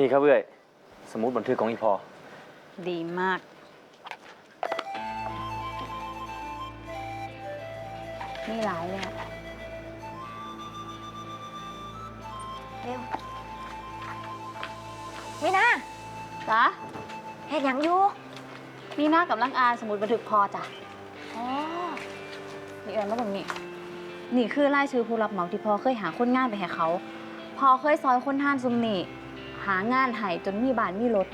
นี่ครับเอ้ยสมุดบันทึกของอีพอ ดีมาก นี่หลายเลยอะเร็ววินาจ้ะเฮ็ดหยังอยู่นี่หน้ากำลังอ่านสมุดบันทึกพอจ้ะอ๋อนี่เอิญมาตรงนี้ นี่คือรายชื่อผู้รับเหมาที่พอเคยหาคนงานไปให้เขา พอเคยซอยคนท่านซุมนี่ หางานให้จนมีบ้านมีรถ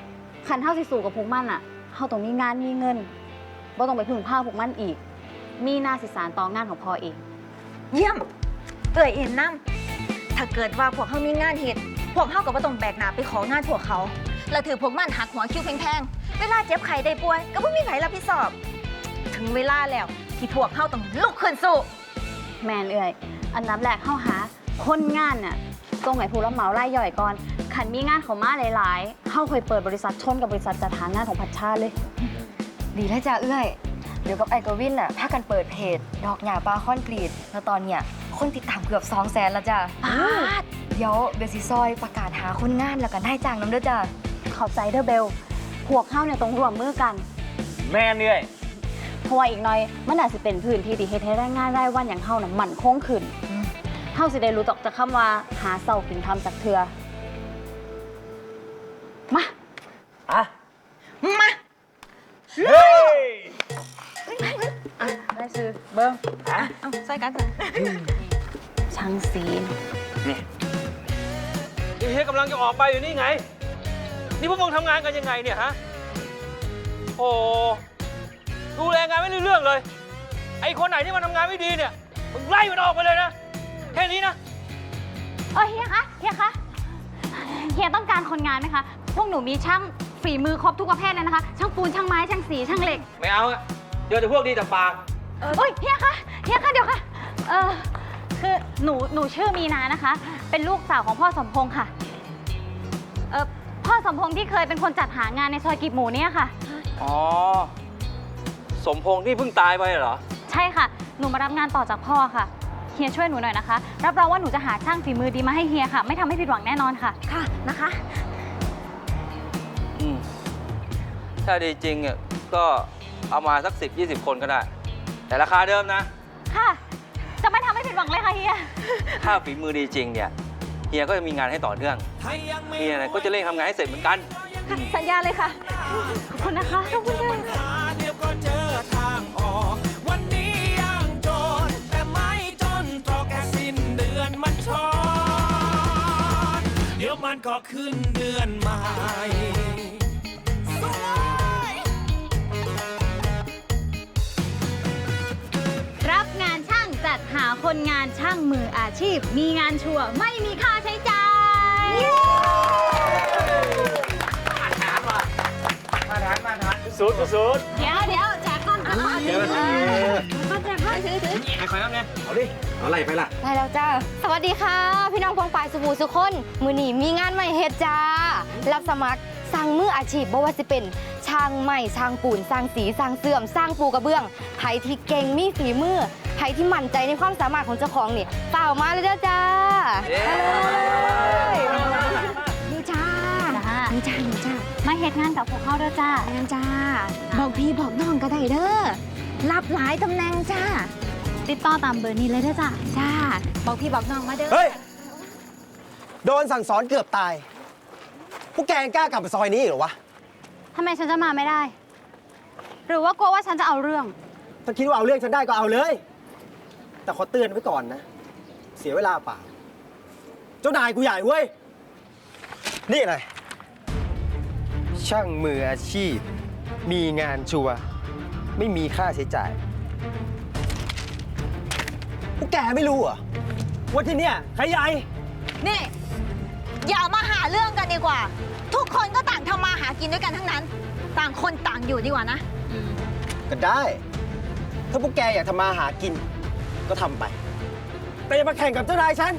คันเท่าสิสู่กับพวกมันอะเฮาต้องมีงานมีเงินบ่ต้องไปพึ่งพาพวกมันอีก มีหน้าสิสารต่องานของพ่อเอง เยี่ยม เอ่ยเอ็นน้ำถ้าเกิดว่าพวกเขามีงานเฮ็ดพวกเขาก็บ่ต้องแบกหนาไปของานพวกเขา แล้วถือพวกมันหักหัวคิ้วแพงๆ เวลาเจ็บไข้ได้ป่วย ก็บ่มีใครรับผิดชอบ ถึงเวลาแล้วที่พวกเขาต้องลุกขึ้นสู้ แมนเอ่ยอันดับแรกเข้าหาคนงานน่ะตรงไหนผู้รับเหมารายย่อยก่อน ขันมีงานเขามาหลายๆ เข้าเคยเปิดบริษัทชนกับบริษัทจัดหางานของพัชชาเลย ดีแล้วจ้ะเอื้อย เดี๋ยวกับไอกวินน่ะพากันเปิดเพจ ดอกหญ้าปลาคอนกรีตแล้วตอนเนี้ยคนติดตามเกือบ2 0 0แสนแล้วจ้ะปาดเดี๋ยวเบลซิซอยประกาศหาคนงานแล้วกันได้จ้างน้ำเด้อจ้ะเข้าใจเด้อเบลพวกเข้าเนี่ยต้องร่วมมือกันแม่เอ้ยเพราะว่าอีกหน่อยมันอาจจะเป็นพื้นที่ที่เฮ็ดให้แรงงานรายวันอย่างเฮาน่ะมั่นคงขึ้นเฮาสิได้รู้จักจากคำว่าหาเสากินทำจากเทือ ได้ซื้อเบิ้งอะเอาใส่กันเถอะช่างสีนนี่นี่เฮียกำลังจะออกไปอยู่นี่ไง นี่พวกมึงทำงานกันยังไงเนี่ยฮะ โอ้ดูแลงานไม่รู้เรื่องเลย ไอ้คนไหนที่มันทำงานไม่ดีเนี่ย มึงไล่มันออกไปเลยนะ แค่นี้นะเออเฮียคะ เฮียคะ เฮียต้องการคนงานไหมคะ พวกหนูมีช่างฝีมือครบทุกประเภทเลยนะคะ ช่างปูน ช่างไม้ ช่างสี ช่างเหล็ก ไม่เอาอะเจอแต่พวกดีแต่ปาก เอ้ยเฮียคะเฮียคะเดี๋ยวค่ะ เออคือหนูหนูชื่อมีนานะคะ เป็นลูกสาวของพ่อสมพงษ์ค่ะ เออพ่อสมพงษ์ที่เคยเป็นคนจัดหางานในซอยกีบหมูเนี่ยค่ะ อ๋อ สมพงษ์ที่เพิ่งตายไปเหรอ ใช่ค่ะ หนูมารับงานต่อจากพ่อค่ะ เฮียช่วยหนูหน่อยนะคะ รับรองว่าหนูจะหาช่างฝีมือดีมาให้เฮียค่ะ ไม่ทำให้ผิดหวังแน่นอนค่ะ ค่ะนะคะ อืม ถ้าดีจริงอะก็เอามาสักสิบยี่สิบคนก็ได้ แต่ราคาเดิมนะ ค่ะ จะไม่ทำให้ผิดหวังเลยค่ะเฮีย ถ้าฝีมือดีจริงเนี่ยเฮียก็จะมีงานให้ต่อเนื่องเฮียเนี่ยก็จะเร่งทำงานให้เสร็จเหมือนกัน ค่ะ สัญญาเลยค่ะ ขอบคุณนะคะ ขอบคุณค่ะเดี๋ยวก็เจอทางอ คนงานช่างมืออาชีพ มีงานชัวร์ไม่มีค่าใช้จ่ายสุดสุดเดี๋ยวเดี๋ยวแจกก้อนก่อนเดี๋ยวเออก้อนแจกก้อนถือถือไอ้คอยครับเนี่ยเอาดิเอาอะไรไปล่ะได้แล้วจ้าสวัสดีค่ะ พี่น้องพงปายสุภูสุคนมือหนีมีงานใหม่เฮ็ดจ้า รับสมัครสร้างมืออาชีพบ่ว่าจะเป็นช่างไม้ช่างปูนสร้างสีสร้างเสื่อมสร้างปูกระเบื้องไผที่เก่งมีฝีมือ ไผที่มั่นใจในความสามารถของเจ้าของนี่เปล่ามาเลยเด้อจ้าเย้ นี่จ้าจ้า นี่จ้านี่จ้ามาเฮ็ดงานกับพวกเขาเด้อจ้า แม่นจ้า บอกพี่บอกน้องก็ได้เด้อรับหลายตำแหน่งจ้า ติดต่อตามเบอร์นี้เลยเด้อจ้า จ้า บอกพี่บอกน้องมาเด้อ เฮ้ย โดนสั่งสอนเกือบตาย พวกแกยังกล้ากลับมาซอยนี้อีกเหรอวะทำไมฉันจะมาไม่ได้ หรือว่ากลัวว่าฉันจะเอาเรื่อง ถ้าคิดว่าเอาเรื่องฉันได้ก็เอาเลย แต่ขอเตือนไว้ก่อนนะ เสียเวลาเปล่า เจ้านายกูใหญ่เว้ย นี่อะไร ช่างมืออาชีพ มีงานชัวร์ไม่มีค่าใช้จ่าย พวกแกไม่รู้เหรอว่าที่เนี่ยใครใหญ่ นี่ อย่ามาหาเรื่องกันดีกว่า ทุกคนก็ต่างทำมาหากินด้วยกันทั้งนั้น ต่างคนต่างอยู่ดีกว่านะ ก็ได้ ถ้าพวกแกอยากทำมาหากิน ก็ทำไป แต่อย่ามาแข่งกับเจ้านายฉัน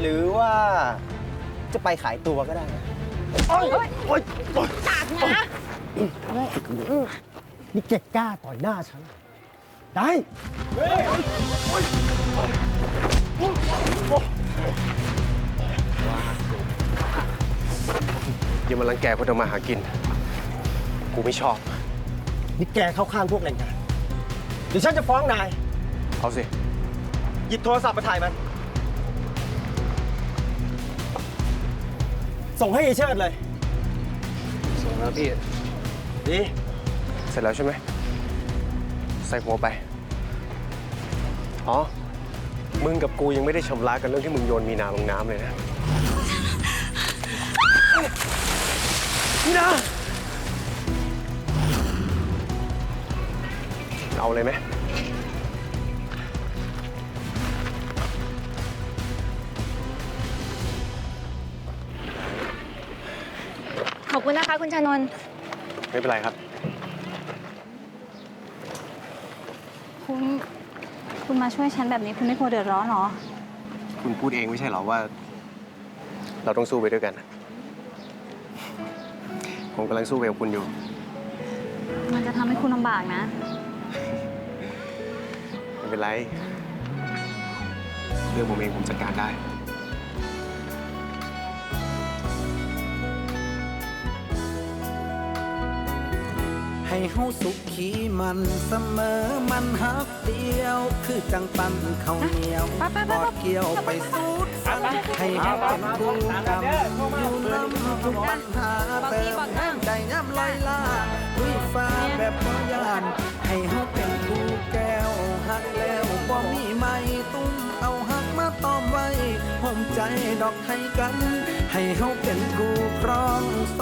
หรือว่าจะไปขายตัวก็ได้นะโอ๊ยโอ๊ยโอ๊ยโอ๊ยตากนะนี่แกกล้าต่อยหน้าฉัน ได้นอย่ามารังแกคนทำมาหากิน กูไม่ชอบ นี่แกเข้าข้างพวกแรงงานเดี๋ยวฉันจะฟ้องนาย เอาสิ หยิบโทรศัพท์มาถ่ายมัน ส่งให้ไอ้เชิดเลย ส่งแล้วพี่ ดี เสร็จแล้วใช่ไหม ใส่หัวไป อ๋อ มึงกับกูยังไม่ได้ชำระกันเรื่องที่มึงโยนมีนาลงน้ำเลยนะ มีนา เอาเลยไหม คุณนะคะ คุณชานนท์ไม่เป็นไรครับ คุณ คุณมาช่วยฉันแบบนี้คุณไม่กลัวเดือดร้อนเหรอ คุณพูดเองไม่ใช่เหรอว่า เราต้องสู้ไปด้วยกัน ผมกำลังสู้ไปกับคุณอยู่ มันจะทำให้คุณลำบากนะ ไม่เป็นไร เรื่องผมเองผมจัดการได้ ให้เฮาสุขีมันเสมอมันฮักเดียว คือจังปันข้าวเหนียวกอดเกี่ยวไปสูดฟันให้เฮาเป็นคู่กรรมอยู่นำทุกปัญหาเติมแห้งใจย้ำลอยล่าลุยฟ้าแบบบ่ยาน ให้เฮาเป็นคู่แก้วหักแล้วบ่มีไม่ตุ้มเอาหักมาตอมไว้ห่มใจดอกให้กัน ให้เฮาเป็นคู่ครอง